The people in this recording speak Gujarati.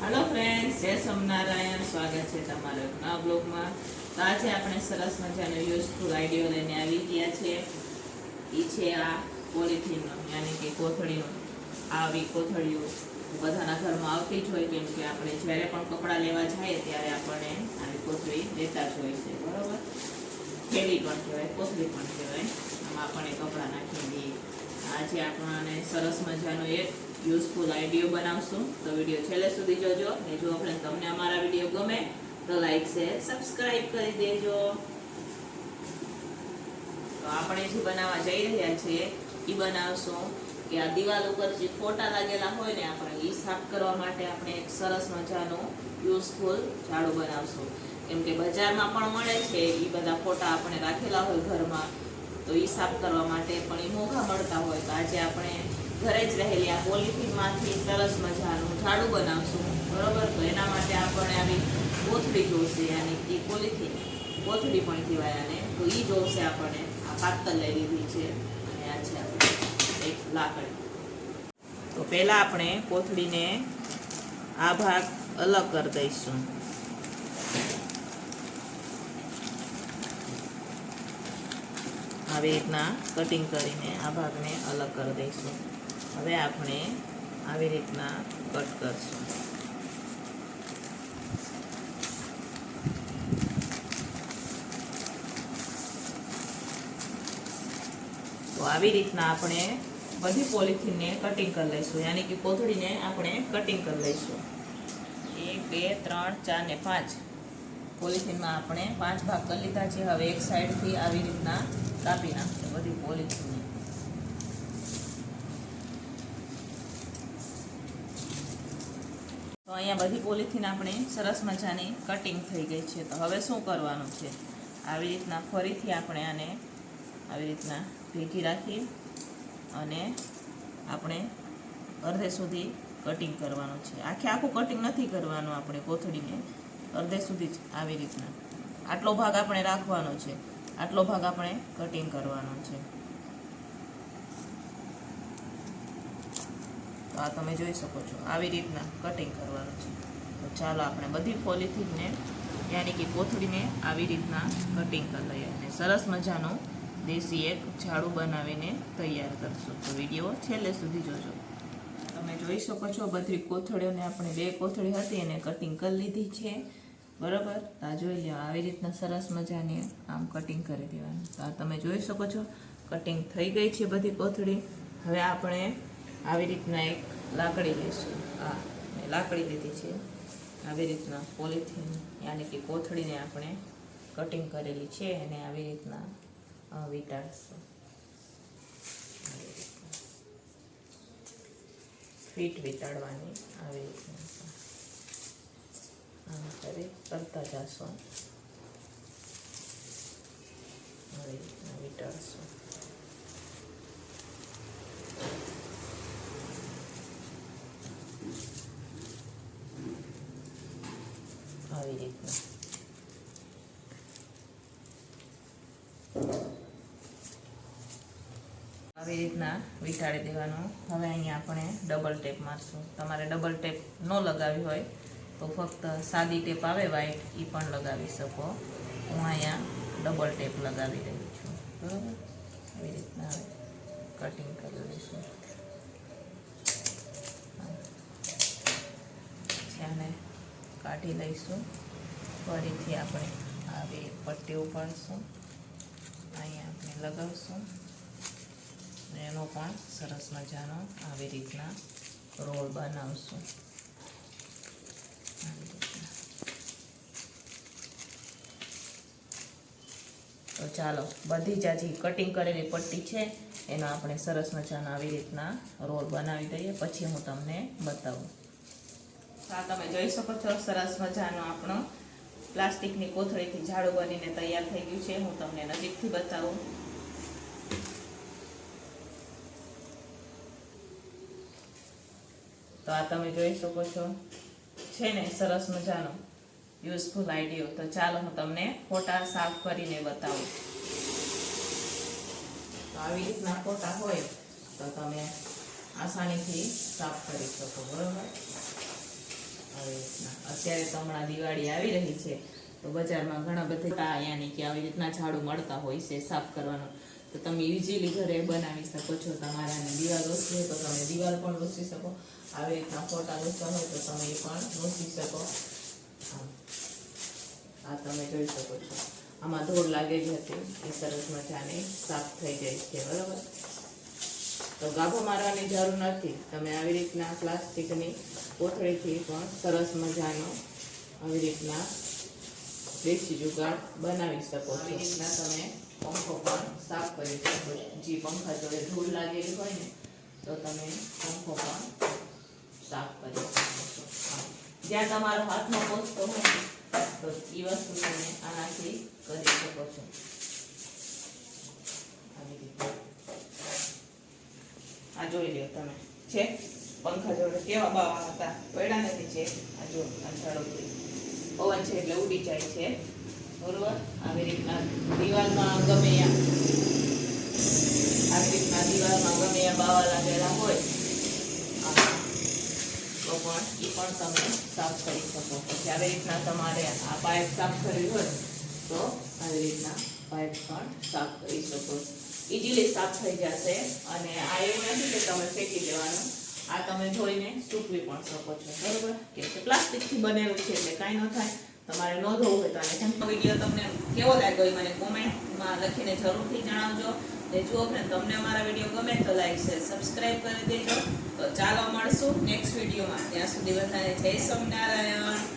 હાલો ફ્રેન્ડ્સ જય સોમનારાયણ સ્વાગત છે તમારો નવા બ્લોગમાં. તો આજે આપણે સરસ મજાનો યુઝફુલ આઈડિયો લઈને આવી ગયા છે. એ છે આ પોલિથીનનો યાની કે કોથળીનો. આવી કોથળીઓ બધાના ઘરમાં આવતી જ હોય, કેમ કે આપણે જ્યારે પણ કપડાં લેવા જઈએ ત્યારે આપણને આવી કોથળી લેતા જ હોય છે, બરાબર? થેલી પણ કહેવાય, કોથળી પણ કહેવાય. આમાં આપણે કપડાં નાખી દઈએ આજે આપણને સરસ મજાનો એક યુઝફુલ આઈડિયો બનાવશું, તો વીડિયો છેલ્લે સુધી જોજો. ને જો આપણે તમને અમારા વીડિયો ગમે, તો લાઈક શેર સબસ્ક્રાઈબ કરી દેજો. તો આપણે જે બનાવવા જઈ રહ્યા છીએ એ બનાવશું કે આ દિવાલ ઉપર જે ફોટા લાગેલા હોય ને, આપણે એ સાફ કરવા માટે આપણે એક સરસ મજાનું યુઝફુલ ઝાડુ બનાવશું. કેમ કે બજારમાં પણ મળે છે એ બધા ફોટા આપણે રાખેલા હોય ઘરમાં, તો એ સાફ કરવા માટે પણ એ મોંઘા મળતા હોય. તો આજે આપણે ઘરે જ રહેલી આ પોલિથીનમાંથી સરસ મજાનું ઝાડુ બનાવશું. બરોબર? તો એના માટે આપણે આવી કોથળી જોશે અને એ પોલિથીન કોથળી પણ કહેવાય આને. તો એ જોશે આપણને આ પાતળ લઈ લીધી છે અને આ છે આપણે એક લાકડી. તો પહેલાં આપણે કોથળીને આ ભાગ અલગ કરી દઈશું. આવી રીતના કટિંગ કરીને આ ભાગને અલગ કરી દઈશું. હવે આપણે આવી રીતના કટ કરશું. તો આવી રીતના આપણે બધી પોલિથીનને કટિંગ કરી લઈશું. યાની કે કોથળીને આપણે કટિંગ કરી લઈશું. એક, બે, ત્રણ, ચાર ને પાંચ. પોલિથીનમાં આપણે પાંચ ભાગ કરી લીધા છે. હવે એક સાઈડથી આવી રીતના કાપી નાખશું બધી પોલિથીનને. તો અહીંયા બધી પોલિથીન આપણે સરસ મજાની કટિંગ થઈ ગઈ છે. તો હવે શું કરવાનું છે? આવી રીતના ફરીથી આપણે આને આવી રીતના ભેગી રાખી અને આપણે અડધે સુધી કટિંગ કરવાનું છે. આખે આખું કટિંગ નથી કરવાનું આપણે કોથળીને. અડધે સુધી જ આવી રીતના. આટલો ભાગ આપણે રાખવાનો છે. આટલો ભાગ આપણે કટિંગ કરવાનો છે. તો આ તમે જોઈ શકો છો, આવી રીતના કટિંગ કરવાનું છે. તો ચાલો આપણે બધી પોલિથીનને યાની કે કોથળીને આવી રીતના કટિંગ કરી લઈએ અને સરસ મજાનું દેશી એક ઝાડુ બનાવીને તૈયાર કરશું. તો વીડિયો છેલ્લે સુધી જોજો. તમે જોઈ શકો છો બધી કોથળીઓને આપણે બે કોથળી હતી એને કટિંગ કરી લીધી છે. બરાબર? આ જોઈ લો આવી રીતના સરસ મજાની આમ કટિંગ કરી દેવાનું. તો તમે જોઈ શકો છો કટિંગ થઈ ગઈ છે બધી કોથળી. હવે આપણે આવી રીતના એક લાકડી લઈશું. આ લાકડી લીધી છે. આવી રીતના પોલિથીન યાની કે કોથળીને આપણે કટિંગ કરેલી છે અને આવી રીતના વીંટાળશું. ફીટ વીંટાળવાની, આવી રીતના. આમ કરી કરતા જશો. આવી રીતના વીંટાળશું આવી રીતના. આવી રીતના વીંટાળી દેવાનું. હવે અહીંયા આપણે ડબલ ટેપ મારશું. તમારે ડબલ ટેપ ન લગાવી હોય તો ફક્ત સાદી ટેપ આવે વ્હાઈટ એ પણ લગાવી શકો. હું અહીંયા ડબલ ટેપ લગાવી રહી છું. બરાબર? આવી રીતના હવે કટિંગ કરી લઈશું. આને કાઢી લઈશું. ફરીથી આપણે આવી પટ્ટી ઉપાડશું. અહીંયા આપણે લગાવશું. એનો પણ સરસ મજાનો આવી રીતના રોલ બનાવશું. તો ચાલો, બધી જ આ કટિંગ કરેલી પટ્ટી છે. એનો આપણે સરસ મજાના આવી રીતના રોલ બનાવી દઈએ. પછી હું તમને બતાવું. હા, તમે જોઈ શકો છો, સરસ મજાનો આપણો પ્લાસ્ટિકની કોથળીથી ઝાડુ બનીને તૈયાર થઈ ગયું છે. હું તમને નજીકથી બતાવું. તો આ તમે જોઈ શકો છો. છે ને, સરસ મજાનો. યુઝફુલ આઈડિયો તો ચાલો હું તમને ફોટા સાફ કરીને બતાવું. આવી રીતના ફોટા હોય, તો તમે આસાનીથી સાફ કરી શકો, બરોબર? આવી રીતના. અત્યારે તો હમણાં દિવાળી આવી રહી છે, તો બજારમાં ઘણા બધા યાની કે આવી રીતના ઝાડુ મળતા હોય છે સાફ કરવાનો. તો તમે ઇઝીલી ઘરે બનાવી શકો છો. તમારા અને દિવાલ ઓછી હોય તો તમે દિવાલ પણ રોસી શકો. આવી રીતના ફોટા રોસવા હોય તો તમે એ પણ રોસી શકો. આ તમે જોઈ શકો છો. આમાં ધોળ લાગેલી હતી. એ સરસ મજાની સાફ થઈ જાય છે, બરાબર? તો ગાભો મારવાની જરૂર નથી. તમે આવી રીતના પ્લાસ્ટિકની કોથળીથી પણ સરસ મજાનો આવી રીતના દેશી જુગાડ બનાવી શકો છો. રીતના તમે પંખો પણ સાફ કરી શકો જે પંખા જોડે ધૂળ લાગેલી હોય ને, તો તમે પંખો પણ સાફ કરી શકો છો. જ્યાં તમારો હાથમાં પહોંચતો હોય તો એ વસ્તુ તમે આનાથી કરી શકો છો. આ જોઈ લ્યો તમે. છે? પંખા જોડે કેવા બાવા હતા? પડ્યા નથી છે? આ જો અંધારો પવન છે એટલે ઉડી જાય છે. બરોબર આવી રીતના દિવાલમાં ગમે આવી રીતના દિવાલમાં ગમે બાવા લાગેલા હોય તો પણ એ પણ તમે સાફ કરી શકો. પછી આવી રીતના તમારે આ પાઇપ સાફ કરવી હોય, તો આવી રીતના પાઇપ પણ સાફ કરી શકો. ઇઝીલી સાફ થઈ જશે અને આ એવું નથી કે તમે ફેંકી દેવાનું. આ તમે ધોઈને સૂકવી પણ શકો છો. બરોબર? કે પ્લાસ્ટિકથી બનેલું છે એટલે કાંઈ ન થાય. તમારે ન ધોવું હોય તો આને જમતો વીડિયો તમને કેવો લાગ્યો એ મને કોમેન્ટમાં લખીને જરૂરથી જણાવજો. ને જુઓ ફ્રેન્ડ તમને અમારા વીડિયો ગમે તો લાઈક શેર સબસ્ક્રાઈબ કરી દેજો. તો ચાલો મળશું નેક્સ્ટ વિડીયોમાં ત્યાં સુધી બધાને જય સ્વામિનારાયણ.